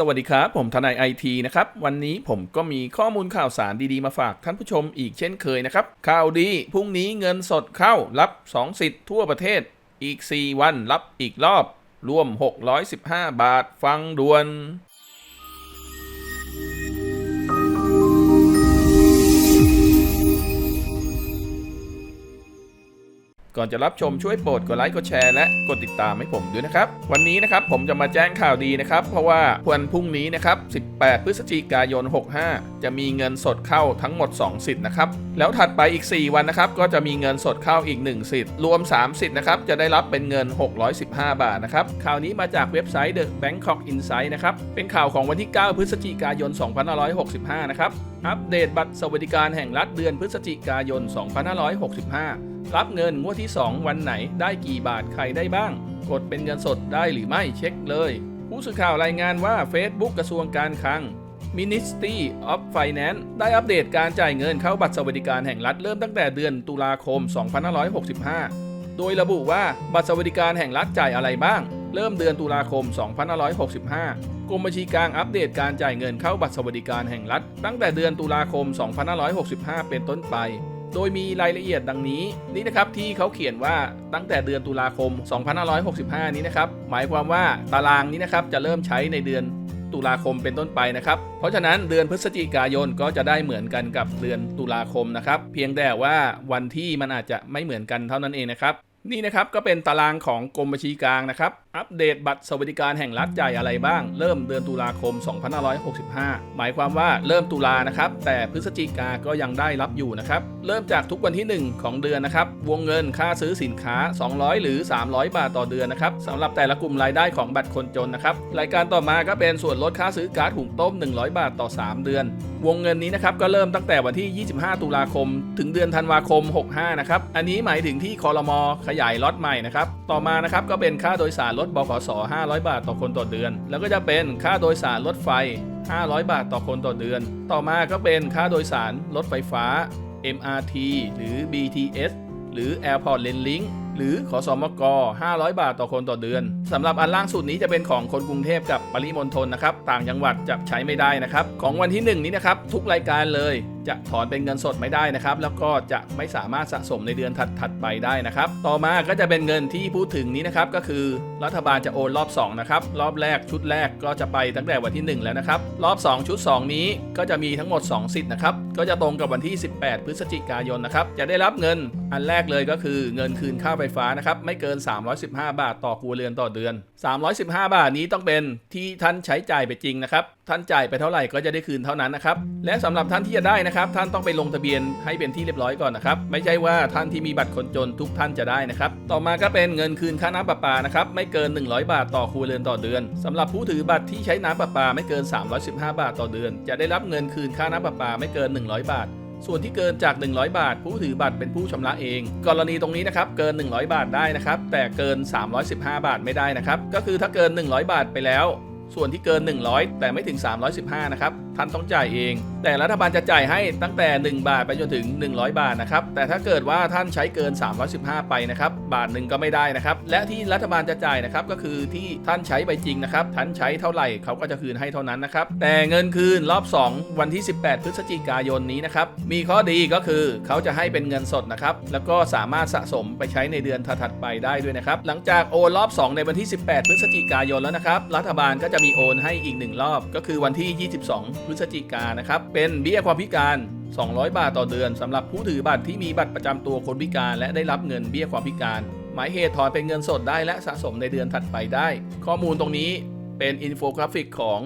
สวัสดีครับ ผมทนายไอทีนะครับ วันนี้ผมก็มีข้อมูลข่าวสารดีๆ มาฝากท่านผู้ชมอีกเช่นเคยนะครับ ข่าวดี พรุ่งนี้เงินสดเข้ารับ 2 สิทธิ์ทั่วประเทศ อีก 4 วันรับอีกรอบ รวม 615 บาท ฟังด่วน ก่อนจะรับชมช่วยโปรดกดไลค์กดแชร์และกดติดตามให้ผมด้วยนะครับ วันนี้นะครับผมจะมาแจ้งข่าวดีนะครับ เพราะว่าวันพรุ่งนี้นะครับ 18 พฤศจิกายน 65 จะมีเงินสดเข้าทั้งหมด 2 สิทธิ์นะครับ แล้วถัดไปอีก 4 วันนะครับ ก็จะมีเงินสดเข้าอีก 1 สิทธิ์ รวม 3 สิทธิ์นะครับ จะได้รับเป็นเงิน 615 บาทนะครับ ข่าวนี้มาจากเว็บไซต์ The Bangkok Insight นะครับ เป็นข่าวของวันที่ 9 พฤศจิกายน 2565 นะครับ อัปเดตบัตรสวัสดิการแห่งรัฐเดือนพฤศจิกายน 2565 รับเงินงวดที่ 2 วันไหนได้กี่บาทใครได้บ้าง กดเป็นเงินสดได้หรือไม่เช็คเลย ผู้สื่อข่าวรายงานว่า Facebook กระทรวงการคลัง Ministry of Finance ได้อัปเดตการจ่ายเงินเข้าบัตรสวัสดิการแห่งรัฐเริ่มตั้งแต่เดือนตุลาคม 2565 โดยระบุว่าบัตรสวัสดิการแห่งรัฐจ่ายอะไรบ้าง เริ่มเดือนตุลาคม 2565 กรมบัญชีกลางอัปเดตการจ่ายเงินเข้าบัตรสวัสดิการแห่งรัฐ ตั้งแต่เดือนตุลาคม 2565 เป็นต้นไป โดยมีรายละเอียดดังนี้นี่นะครับที่เขาเขียนว่าตั้งแต่เดือนตุลาคม 2565 นี้นะครับหมายความว่าตารางนี้นะครับจะเริ่มใช้ในเดือนตุลาคมเป็นต้นไปนะครับ เพราะฉะนั้นเดือนพฤศจิกายนก็จะได้เหมือนกันกับเดือนตุลาคมนะครับ เพียงแต่ว่าวันที่มันอาจจะไม่เหมือนกันเท่านั้นเองนะครับ นี่นะครับก็เป็นตารางของกรมบัญชีกลางนะครับ อัปเดตบัตรสวัสดิการแห่งรัฐจ่ายอะไรบ้าง เริ่มเดือนตุลาคม 2565 หมายความว่าเริ่มตุลานะครับ แต่พฤศจิกาก็ยังได้รับอยู่นะครับ เริ่มจากทุกวันที่ 1 ของเดือนนะครับ วงเงินค่าซื้อสินค้า 200 หรือ 300 บาทต่อเดือนนะครับสำหรับแต่ละกลุ่มรายได้ของบัตรคนจนนะครับ รายการต่อมาก็เป็นส่วนลดค่าซื้อก๊าซหุงต้ม 100 บาทต่อ 3 เดือน วงเงินนี้นะครับก็เริ่มตั้งแต่วันที่ 25 ตุลาคม ถึงเดือนธันวาคม 65 นะครับ อันนี้หมายถึงที่คอรมอขยายล็อตใหม่นะครับ ต่อมานะครับก็เป็นค่าโดยสารรถบขส500 บาทต่อคนต่อเดือน แล้วก็จะเป็นค่าโดยสารรถไฟ 500 บาทต่อคนต่อเดือน ต่อมาก็เป็นค่าโดยสารรถไฟฟ้า MRT หรือ BTS หรือ Airport Lane Link หรือขอสอมก 500 บาทต่อคนต่อเดือนสำหรับอันล่างสุดนี้จะเป็นของคนกรุงเทพกับปริมณฑลนะครับ ต่างจังหวัดจะใช้ไม่ได้นะครับ ของวันที่ 1 นี้นะครับ ทุกรายการเลย จะถอนเป็นเงินสดไม่ได้นะครับ แล้วก็จะไม่สามารถสะสมในเดือนถัดๆไปได้นะครับ ต่อมาก็จะเป็นเงินที่พูดถึงนี้นะครับก็คือรัฐบาลจะโอนรอบ2นะครับรอบแรกชุดแรกก็จะไปตั้งแต่วันที่ 1 แล้วนะครับ รอบ 2 ชุด 2 นี้ก็จะมีทั้งหมด 2 สิทธิ์นะครับก็จะตรงกับวันที่ 18 พฤศจิกายนนะครับจะได้รับเงินอันแรกเลยก็คือเงินคืนค่าไฟฟ้านะครับไม่เกิน 315 บาทต่อครัวเรือนต่อเดือน 315 บาทนี้ต้องเป็นที่ท่านใช้จ่ายไปจริงนะครับ ท่านจ่ายไปเท่าไหร่ก็จะได้คืนเท่านั้นนะครับ และสำหรับท่านที่จะได้นะครับ ท่านต้องไปลงทะเบียนให้เป็นที่เรียบร้อยก่อนนะครับ ไม่ใช่ว่าท่านที่มีบัตรคนจนทุกท่านจะได้นะครับ ต่อมาก็เป็นเงินคืนค่าน้ำประปานะครับ ไม่เกิน 100 บาทต่อครัวเรือนต่อเดือนสำหรับผู้ถือบัตรที่ใช้น้ำประปาไม่เกิน 315 บาทต่อเดือน จะได้รับเงินคืนค่าน้ำประปาไม่เกิน 100 บาทส่วนที่เกินจาก 100 บาท ผู้ถือบัตรเป็นผู้ชำระเอง กรณีตรงนี้นะครับเกิน 100 บาทได้นะครับ แต่เกิน 315 บาทไม่ได้นะครับ ก็คือถ้าเกิน 100 บาทไปแล้ว ส่วนที่เกิน 100 แต่ไม่ถึง 315 นะครับ ท่านต้องจ่ายเองแต่รัฐบาลจะจ่ายให้ตั้งแต่ 1 บาทไปจนถึง 100 บาทนะครับ แต่ถ้าเกิดว่าท่านใช้เกิน 315 ไปนะครับ บาทหนึ่งก็ไม่ได้นะครับ และที่รัฐบาลจะจ่ายนะครับก็คือที่ท่านใช้ไปจริงนะครับ ท่านใช้เท่าไหร่เขาก็จะคืนให้เท่านั้นนะครับ แต่เงินคืนรอบ 2 วันที่ 18 พฤศจิกายนนี้นะครับ มีข้อดีก็คือเขาจะให้เป็นเงินสดนะครับ แล้วก็สามารถสะสมไปใช้ในเดือนถัดไปได้ด้วยนะครับ หลังจากโอนรอบ 2 ในวันที่ 18 พฤศจิกายนแล้วนะครับ รัฐบาลก็จะมีโอนให้อีกหนึ่งรอบ ก็คือวันที่ 22 พฤศจิกานะครับเป็นเบี้ยความพิการ 200 บาทต่อเดือนสำหรับผู้ถือบัตรที่มีบัตรประจำตัวคนพิการ และได้รับเงินเบี้ยความพิการ หมายเหตุถอนเป็นเงินสดได้และสะสมในเดือนถัดไปได้ ข้อมูลตรงนี้เป็นอินโฟกราฟิกของ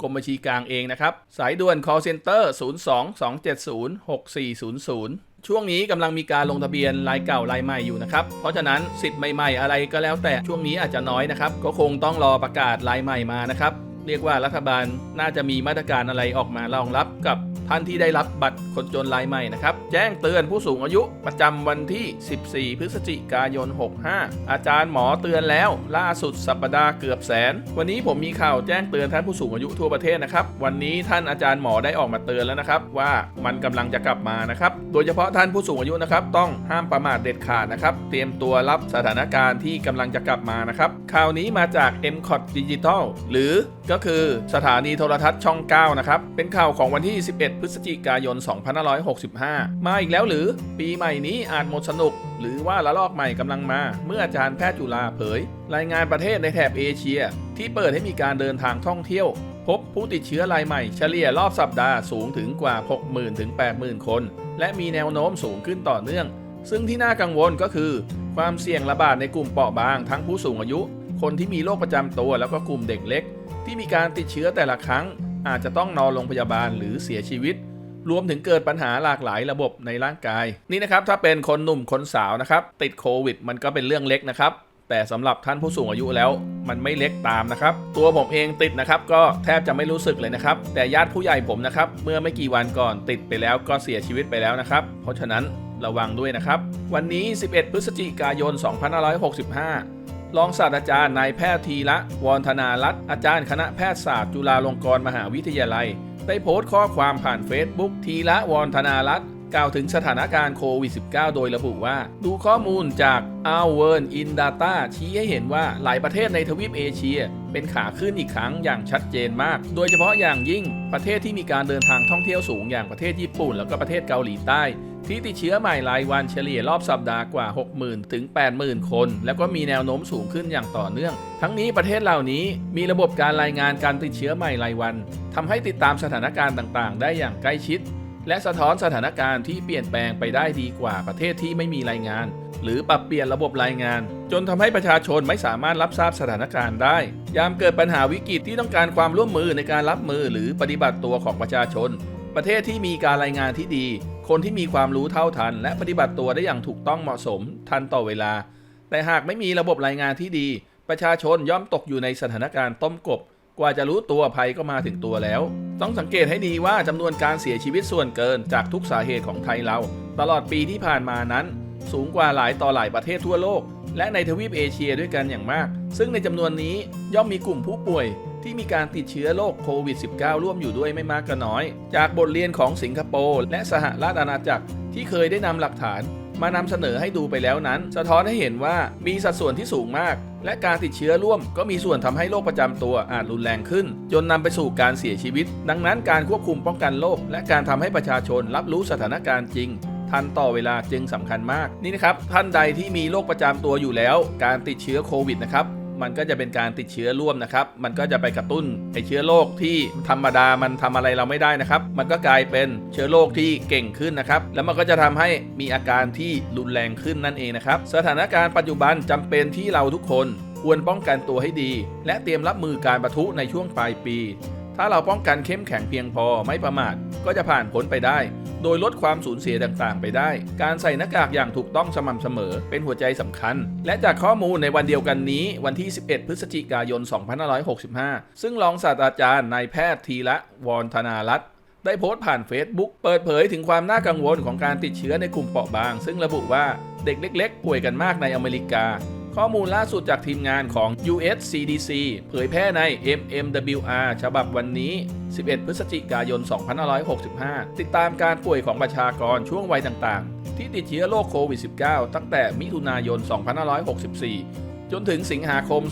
กรมบัญชีกลางเองนะครับ สายด่วน call center 02-270-6400 ช่วงนี้กำลังมีการลงทะเบียนรายเก่ารายใหม่อยู่นะครับ เพราะฉะนั้นสิทธิ์ใหม่ๆ อะไรก็แล้วแต่ช่วงนี้อาจจะน้อยนะครับ ก็คงต้องรอประกาศรายใหม่มานะครับ เรียกว่ารัฐบาลน่าจะมีมาตรการอะไรออกมารองรับกับ ท่านที่ได้รับบัตรคนจนรายใหม่นะครับ แจ้งเตือนผู้สูงอายุประจำวันที่ 14 พฤศจิกายน 65 อาจารย์หมอเตือนแล้ว ล่าสุดสัปดาห์เกือบแสน วันนี้ผมมีข่าวแจ้งเตือนท่านผู้สูงอายุทั่วประเทศนะครับ วันนี้ท่านอาจารย์หมอได้ออกมาเตือนแล้วนะครับ ว่ามันกำลังจะกลับมานะครับ โดยเฉพาะท่านผู้สูงอายุนะครับต้องห้ามประมาทเด็ดขาดนะครับ เตรียมตัวรับสถานการณ์ที่กำลังจะกลับมานะครับ ข่าวนี้มาจาก m c o t Digital หรือก็คือสถานีโทรทัศน์ช่อง 9 นะครับ เป็นข่าวของวันที่ 11พฤศจิกายน 2565 มาอีกแล้วหรือ ปีใหม่นี้อาจหมดสนุก หรือว่าละลอกใหม่กำลังมา เมื่ออาจารย์แพทย์จุฬาเผย รายงานประเทศในแถบเอเชีย ที่เปิดให้มีการเดินทางท่องเที่ยว พบผู้ติดเชื้อรายใหม่เฉลี่ยรอบสัปดาห์สูงถึงกว่า 60,000ถึง80,000 คน และมีแนวโน้มสูงขึ้นต่อเนื่อง ซึ่งที่น่ากังวลก็คือ ความเสี่ยงระบาดในกลุ่มเปราะบาง ทั้งผู้สูงอายุ คนที่มีโรคประจำตัวแล้วก็กลุ่มเด็กเล็ก ที่มีการติดเชื้อแต่ละครั้ง อาจจะต้องนอนโรงพยาบาลหรือเสียชีวิต รวมถึงเกิดปัญหาหลากหลายระบบในร่างกาย นี่นะครับถ้าเป็นคนหนุ่มคนสาวนะครับ ติดโควิด มันก็เป็นเรื่องเล็กนะครับ แต่สำหรับท่านผู้สูงอายุแล้วมันไม่เล็กตามนะครับ ตัวผมเองติดนะครับก็แทบจะไม่รู้สึกเลยนะครับ แต่ญาติผู้ใหญ่ผมนะครับเมื่อไม่กี่วันก่อนติดไปแล้วก็เสียชีวิตไปแล้วนะครับ เพราะฉะนั้นระวังด้วยนะครับ วันนี้ 11 พฤศจิกายน 2565 รองศาสตราจารย์นายแพทย์ทีละวรธนารัตน์อาจารย์คณะแพทยศาสตร์จุฬาลงกรณ์มหาวิทยาลัย ได้โพสต์ข้อความผ่าน Facebook ทีละวรธนารัตน์กล่าวถึงสถานการณ์โควิด -19 โดยระบุว่า ดูข้อมูลจาก o u r in Data ชี้ให้เห็นว่าหลายประเทศในทวีปเอเชีย เป็นขาขึ้นอีกครั้งอย่างชัดเจนมาก โดยเฉพาะอย่างยิ่งประเทศที่มีการเดินทางท่องเที่ยวสูงอย่างประเทศญี่ปุ่น แล้วก็ประเทศเกาหลีใต้ ที่ติดเชื้อใหม่รายวันเฉลี่ยรอบสัปดาห์กว่า 60,000 ถึง 80,000 คน แล้วก็มีแนวโน้มสูงขึ้นอย่างต่อเนื่อง ทั้งนี้ประเทศเหล่านี้มีระบบการรายงานการติดเชื้อใหม่รายวันทำให้ติดตามสถานการณ์ต่างๆ ได้อย่างใกล้ชิด และสะท้อนสถานการณ์ที่เปลี่ยนแปลงไปได้ดีกว่าประเทศที่ไม่มีรายงาน หรือปรับเปลี่ยนระบบรายงาน จนทำให้ประชาชนไม่สามารถรับทราบสถานการณ์ได้ ยามเกิดปัญหาวิกฤตที่ต้องการความร่วมมือในการรับมือหรือปฏิบัติตัวของประชาชน ประเทศที่มีการรายงานที่ดี คนที่มีความรู้เท่าทัน และปฏิบัติตัวได้อย่างถูกต้องเหมาะสมทันต่อเวลา แต่หากไม่มีระบบรายงานที่ดี ประชาชนย่อมตกอยู่ในสถานการณ์ต้มกบ กว่าจะรู้ตัวภัยก็มาถึงตัวแล้ว ต้องสังเกตให้ดีว่าจำนวนการเสียชีวิตส่วนเกินจากทุกสาเหตุของไทยเรา ตลอดปีที่ผ่านมานั้น สูงกว่าหลายต่อหลายประเทศทั่วโลก และในทวีปเอเชียด้วยกันอย่างมาก ซึ่งในจำนวนนี้ย่อมมีกลุ่มผู้ป่วยที่มีการติดเชื้อโรคโควิด -19 ร่วมอยู่ด้วยไม่มากก็น้อย จากบทเรียนของสิงคโปร์และสหราชอาณาจักรที่เคยได้นำหลักฐาน มานำเสนอให้ดูไปแล้วนั้น สะท้อนให้เห็นว่ามีสัดส่วนที่สูงมาก และการติดเชื้อร่วมก็มีส่วนทำให้โรคประจำตัวอาจรุนแรงขึ้น จนนำไปสู่การเสียชีวิต ดังนั้นการควบคุมป้องกันโรคและการทำให้ประชาชนรับรู้สถานการณ์จริง ทันต่อเวลาจึงสำคัญมาก นี่นะครับท่านใดที่มีโรคประจำตัวอยู่แล้ว การติดเชื้อโควิดนะครับมันก็จะเป็นการติดเชื้อร่วมนะครับ มันก็จะไปกระตุ้นไอเชื้อโรคที่ธรรมดามันทำอะไรเราไม่ได้นะครับ มันก็กลายเป็นเชื้อโรคที่เก่งขึ้นนะครับ แล้วมันก็จะทำให้มีอาการที่รุนแรงขึ้นนั่นเองนะครับ สถานการณ์ปัจจุบันจำเป็นที่เราทุกคนควรป้องกันตัวให้ดี และเตรียมรับมือการประทุในช่วงปลายปี ถ้าเราป้องกันเข้มแข็งเพียงพอไม่ประมาทก็จะผ่านพ้นไปได้ โดยลดความสูญเสียต่างๆ ไปได้ การใส่หน้ากากอย่างถูกต้องสม่ำเสมอเป็นหัวใจสำคัญ และจากข้อมูลในวันเดียวกันนี้ วันที่ 11 พฤศจิกายน 2565 ซึ่งรองศาสตราจารย์นายแพทย์ทีละวรธนารัตน์ได้โพสต์ผ่าน Facebook เปิดเผยถึงความน่ากังวลของการติดเชื้อในกลุ่มเปราะบาง ซึ่งระบุว่าเด็กเล็ก ๆ ป่วยกันมากในอเมริกา ข้อมูลล่าสุดจากทีมงานของ US CDC เผยแพร่ใน MMWR ฉบับวันนี้ 11 พฤศจิกายน 2565 ติดตามการป่วยของประชากรช่วงวัยต่างๆ ที่ติดเชื้อโรคโควิด -19 ตั้งแต่มิถุนายน 2564 จนถึงสิงหาคม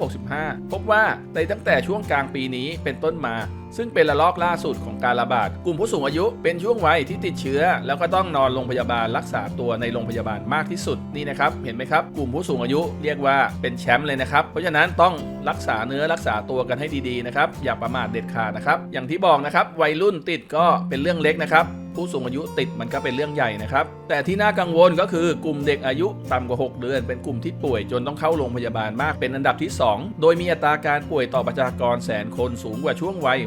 2565 พบว่าในตั้งแต่ช่วงกลางปีนี้เป็นต้นมา ซึ่งเป็นระลอกล่าสุดของการระบาด กลุ่มผู้สูงอายุเป็นช่วงวัยที่ติดเชื้อ แล้วก็ต้องนอนโรงพยาบาลรักษาตัวในโรงพยาบาลมากที่สุดนี่นะครับ เห็นไหมครับ กลุ่มผู้สูงอายุเรียกว่าเป็นแชมป์เลยนะครับ เพราะฉะนั้นต้องรักษาเนื้อรักษาตัวกันให้ดีๆนะครับ อย่าประมาทเด็ดขาดนะครับ อย่างที่บอกนะครับ วัยรุ่นติดก็เป็นเรื่องเล็กนะครับ ผู้สูงอายุติดมันก็เป็นเรื่องใหญ่นะครับ แต่ที่น่ากังวลก็คือกลุ่มเด็กอายุต่ำกว่า 6 เดือน เป็นกลุ่มที่ป่วยจนต้องเข้าโรงพยาบาลมากเป็นอันดับที่ 2 โดยมีอัตราการป่วยต่อประชากรแสนคนสูงกว่าช่วงวัย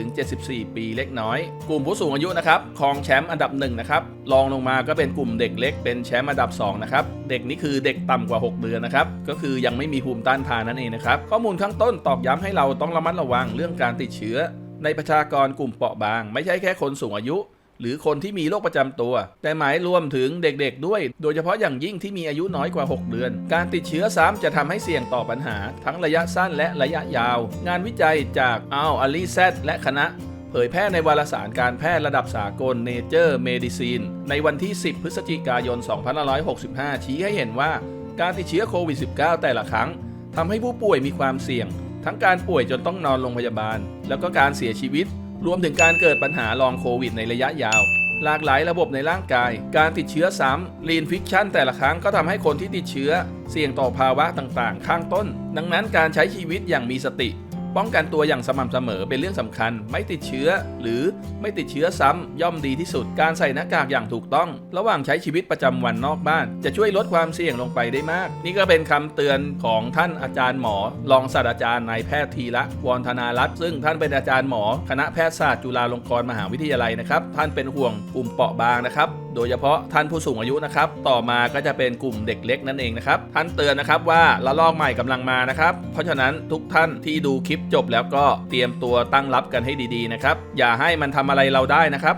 65-74 ปีเล็กน้อย กลุ่มผู้สูงอายุนะครับครองแชมป์อันดับ1นะครับรองลงมาก็เป็นกลุ่มเด็กเล็กเป็นแชมป์อันดับ2นะครับเด็กนี่คือเด็กต่ำกว่า 6 เดือนนะครับก็คือยังไม่มีภูมิต้านทานนั่นเองนะครับข้อมูลข้างต้นตอกย้ำให้เราต้องระมัดระวังเรื่องการติดเชื้อในประชากรกลุ่มเปราะบาง ไม่ใช่แค่คนสูงอายุ หรือคนที่มีโรคประจำตัว แต่หมายรวมถึงเด็กๆด้วย โดยเฉพาะอย่างยิ่งที่มีอายุน้อยกว่า 6 เดือน การติดเชื้อซ้ำจะทำให้เสี่ยงต่อปัญหา ทั้งระยะสั้นและระยะยาว งานวิจัยจากอัลอาลีแซและคณะเผยแพร่ในวารสารการแพทย์ระดับสากล Nature Medicine ในวันที่ 10 พฤศจิกายน 2565 ชี้ให้เห็นว่าการติดเชื้อโควิด -19 แต่ละครั้งทำให้ผู้ป่วยมีความเสี่ยง ทั้งการป่วยจนต้องนอนโรงพยาบาล แล้วก็การเสียชีวิต รวมถึงการเกิดปัญหาลองโควิดในระยะยาว หลากหลายระบบในร่างกาย การติดเชื้อซ้ำลีนฟิกชันแต่ละครั้งก็ทำให้คนที่ติดเชื้อ เสี่ยงต่อภาวะต่างๆ ข้างต้น ดังนั้นการใช้ชีวิตอย่างมีสติ ป้องกันตัวอย่างสม่ำเสมอเป็นเรื่องสำคัญ ไม่ติดเชื้อ หรือไม่ติดเชื้อซ้ำย่อมดีที่สุด การใส่หน้ากากอย่างถูกต้อง ระหว่างใช้ชีวิตประจำวันนอกบ้าน จะช่วยลดความเสี่ยงลงไปได้มาก นี่ก็เป็นคำเตือนของท่านอาจารย์หมอ รองศาสตราจารย์นายแพทย์ธีระวรธนารัตน์ซึ่งท่านเป็นอาจารย์หมอ คณะแพทยศาสตร์จุฬาลงกรณ์มหาวิทยาลัยนะครับท่านเป็นห่วงกลุ่มเปราะบางนะครับ โดยเฉพาะท่านผู้สูงอายุนะครับ ต่อมาก็จะเป็นกลุ่มเด็กเล็กนั่นเองนะครับ ท่านเตือนนะครับว่าระลอกใหม่กำลังมานะครับ เพราะฉะนั้นทุกท่านที่ดูคลิปจบแล้วก็เตรียมตัวตั้งรับกันให้ดีๆนะครับ อย่าให้มันทำอะไรเราได้นะครับ